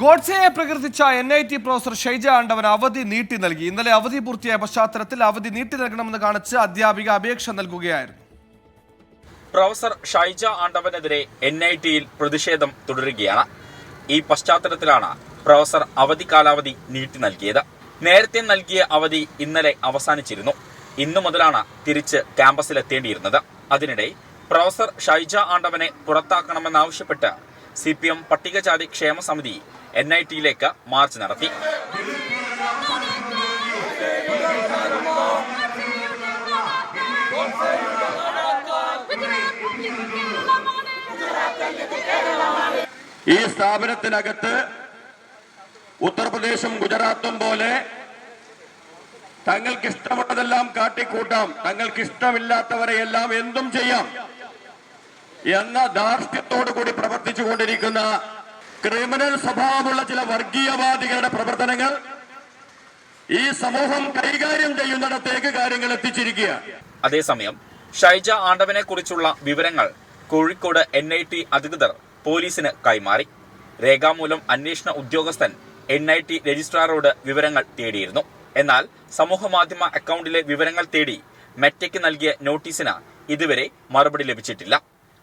ഗോഡ്സെയെ പ്രകീർത്തിച്ച N I T professor Shaija Andavan അവധി നീട്ടി നൽകി. ഇന്നലെ അവധി പൂർത്തിയായ പശ്ചാത്തലത്തിൽ അവധി നീട്ടി നൽകണമെന്ന് കാണിച്ച് അധ്യാപിക അപേക്ഷ നൽകുകയായിരുന്നു. പ്രൊഫസർ ഷൈജ ആണ്ടവനെതിരെ എൻ ഐ ടിയിൽ പ്രതിഷേധം തുടരുകയാണ്. ഈ പശ്ചാത്തലത്തിലാണ് പ്രൊഫസർ അവധി കാലാവധി നീട്ടി നൽകിയത്. നേരത്തെ നൽകിയ അവധി ഇന്നലെ അവസാനിച്ചിരുന്നു. ഇന്നു മുതലാണ് തിരിച്ച് ക്യാമ്പസിലെത്തേണ്ടിയിരുന്നത് അതിനിടെ പ്രൊഫസർ ഷൈജ ആണ്ടവനെ പുറത്താക്കണമെന്നാവശ്യപ്പെട്ട് സി പി എം പട്ടികജാതി ക്ഷേമ സമിതി എൻ ഐ ടിയിലേക്ക് മാർച്ച് നടത്തി. ഈ സ്ഥാപനത്തിനകത്ത് ഉത്തർപ്രദേശും ഗുജറാത്തും പോലെ തങ്ങൾക്ക് ഇഷ്ടമുള്ളതെല്ലാം കാട്ടിക്കൂട്ടാം. തങ്ങൾക്ക് ഇഷ്ടമില്ലാത്തവരെയെല്ലാം എന്തും ചെയ്യാം. എന്ന ധാർഷ്ട്യത്തോടു കൂടി പ്രവർത്തിച്ചു കൊണ്ടിരിക്കുന്ന ക്രിമിനൽ സ്വഭാവമുള്ള ചില വർഗീയവാദികളുടെ പ്രവർത്തനങ്ങൾ ഈ സമൂഹം കൈകാര്യം ചെയ്യുന്നിടത്തേക്ക് കാര്യങ്ങൾ എത്തിച്ചിരിക്കുക. അതേസമയം ഷൈജ ആണ്ടവനെ കുറിച്ചുള്ള വിവരങ്ങൾ കോഴിക്കോട് എൻ ഐ ടി അധികൃതർ പോലീസിന് കൈമാറി. രേഖാമൂലം അന്വേഷണ ഉദ്യോഗസ്ഥൻ എൻ ഐ ടി രജിസ്ട്രാറോട് വിവരങ്ങൾ തേടിയിരുന്നു. എന്നാൽ സമൂഹമാധ്യമ അക്കൗണ്ടിലെ വിവരങ്ങൾ തേടി മെറ്റയ്ക്ക് നൽകിയ നോട്ടീസിന് ഇതുവരെ മറുപടി ലഭിച്ചിട്ടില്ല.